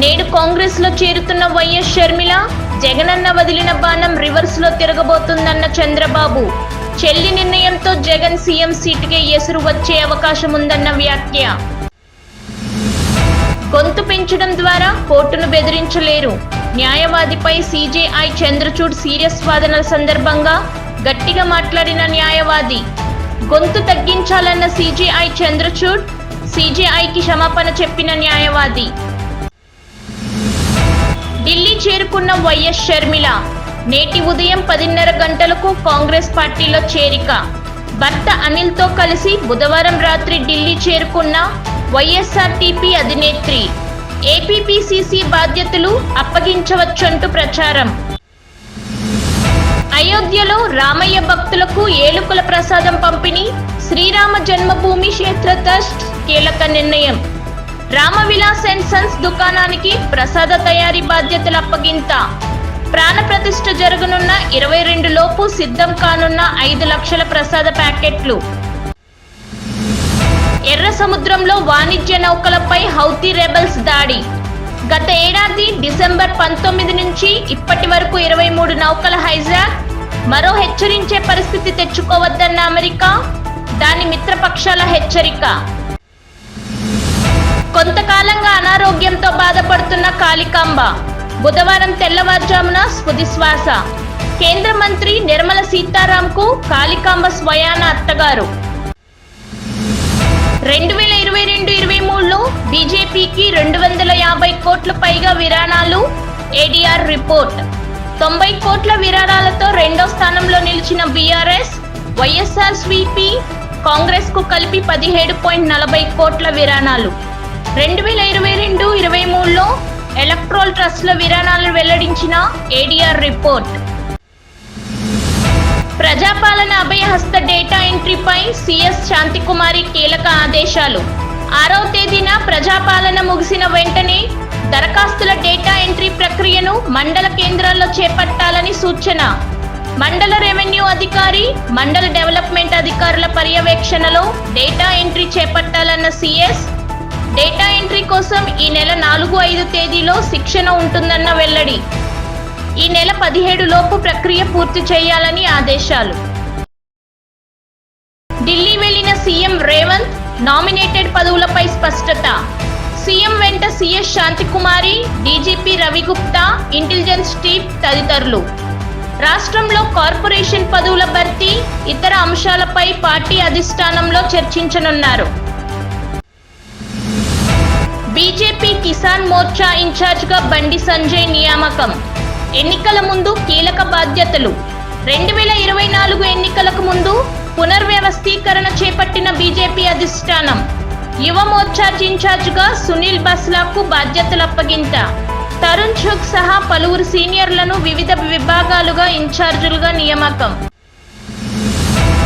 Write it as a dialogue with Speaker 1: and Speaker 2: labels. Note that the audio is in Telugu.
Speaker 1: నేడు కాంగ్రెస్లో చేరుతున్న వైఎస్ షర్మిల జగనన్న వదిలిన బాణం రివర్స్లో తిరగబోతుందన్న చంద్రబాబు. చెల్లి నిర్ణయంతో జగన్ సీఎం సీటుకే ఎసురు వచ్చే అవకాశం ఉందన్న వ్యాఖ్య. గొంతు పెంచడం ద్వారా కోర్టును బెదిరించలేరు. న్యాయవాదిపై సీజేఐ చంద్రచూడ్ సీరియస్ వాదనల సందర్భంగా గట్టిగా మాట్లాడిన న్యాయవాది. గొంతు తగ్గించాలన్న సీజేఐ చంద్రచూడ్ సీజేఐకి క్షమాపణ చెప్పిన న్యాయవాది. చేరుకున్న వైఎస్ షర్మిల. నేటి ఉదయం పదిన్నర గంటలకు కాంగ్రెస్ పార్టీలో చేరిక. భర్త అనిల్తో కలిసి బుధవారం రాత్రి ఢిల్లీ చేరుకున్న వైఎస్ఆర్టీపీ అధినేత్రి. ఏపీపీసీసీ బాధ్యతలు అప్పగించవచ్చంటూ ప్రచారం. అయోధ్యలో రామయ్య భక్తులకు ఏలుకుల ప్రసాదం పంపిణీ శ్రీరామ జన్మభూమి క్షేత్ర ట్రస్ట్ కీలక నిర్ణయం. రామవిలాస్ అండ్ సన్స్ దుకాణానికి ప్రసాద తయారీ బాధ్యతలు అప్పగింత. ప్రాణప్రతిష్ఠ జరగనున్న ఇరవై రెండు లోపు సిద్ధం కానున్న ఐదు లక్షల ప్రసాద ప్యాకెట్లు. ఎర్ర సముద్రంలో వాణిజ్య నౌకలపై హౌతీ రెబల్స్ దాడి. గత ఏడాది డిసెంబర్ పంతొమ్మిది నుంచి ఇప్పటి వరకు ఇరవై మూడు నౌకల హైజాక్ మరో హెచ్చరించే పరిస్థితి తెచ్చుకోవద్దన్న అమెరికా దాని మిత్రపక్షాల హెచ్చరిక. కొంతకాలంగా అనారోగ్యంతో బాధపడుతున్న కాళికాంబ బుధవారం తెల్లవారుజామున స్ఫుతిశ్వాస కేంద్ర మంత్రి నిర్మల సీతారాంకు కాళికాంబ స్వయాన అత్తగారు. రెండు వేల ఇరవై రెండు ఇరవై మూడులో బీజేపీకి రెండు వందల యాభై కోట్ల పైగా విరాణాలు ఏడీఆర్ రిపోర్ట్. తొంభై కోట్ల విరాణాలతో రెండో స్థానంలో నిలిచిన బీఆర్ఎస్ వైఎస్ఆర్ స్వీపీ కాంగ్రెస్కు కలిపి పదిహేడు పాయింట్ నలభై కోట్ల విరాణాలు రెండు వేల ఇరవై రెండు ఇరవై మూడులో ఎలక్ట్రోల్ ట్రస్ట్ల విరాణాలను వెల్లడించిన ఏడీఆర్ రిపోర్ట్. ప్రజాపాలన అభయహస్త డేటా ఎంట్రీపై సిఎస్ శాంతికుమారి కీలక ఆదేశాలు. ఆరవ తేదీన ప్రజాపాలన ముగిసిన వెంటనే దరఖాస్తుల డేటా ఎంట్రీ ప్రక్రియను మండల కేంద్రాల్లో చేపట్టాలని సూచన. మండల రెవెన్యూ అధికారి మండల డెవలప్మెంట్ అధికారుల పర్యవేక్షణలో డేటా ఎంట్రీ చేపట్టాలన్న సిఎస్ డేటా ఎంట్రీ కోసం ఈ నెల నాలుగు ఐదు తేదీలో శిక్షణ ఉంటుందన్న వెల్లడి. ఈ నెల పదిహేడు లోపు ప్రక్రియ పూర్తి చేయాలని ఆదేశాలు. ఢిల్లీ వెళ్ళిన సీఎం రేవంత్ నామినేటెడ్ పదవులపై స్పష్టత. సీఎం వెంట CS Shantikumari DGP Ravi Gupta intelligence team తదితరులు. రాష్ట్రంలో కార్పొరేషన్ పదవుల భర్తీ ఇతర అంశాలపై పార్టీ అధిష్టానంలో చర్చించనున్నారు. కిసాన్ మోర్చా ఇన్ఛార్జ్గా బండి సంజయ్ నియామకం. ఎన్నికల ముందు కీలక బాధ్యతలు. రెండు వేల ఇరవై నాలుగు ఎన్నికలకు ముందు పునర్వ్యవస్థీకరణ చేపట్టిన బీజేపీ అధిష్టానం. యువ మోర్చా ఇన్ఛార్జ్గా సునీల్ బస్లాకు బాధ్యతలు అప్పగింత తరుణ్ చుక్ సహా పలువురు సీనియర్లను వివిధ విభాగాలుగా ఇన్ఛార్జీలుగా నియామకం.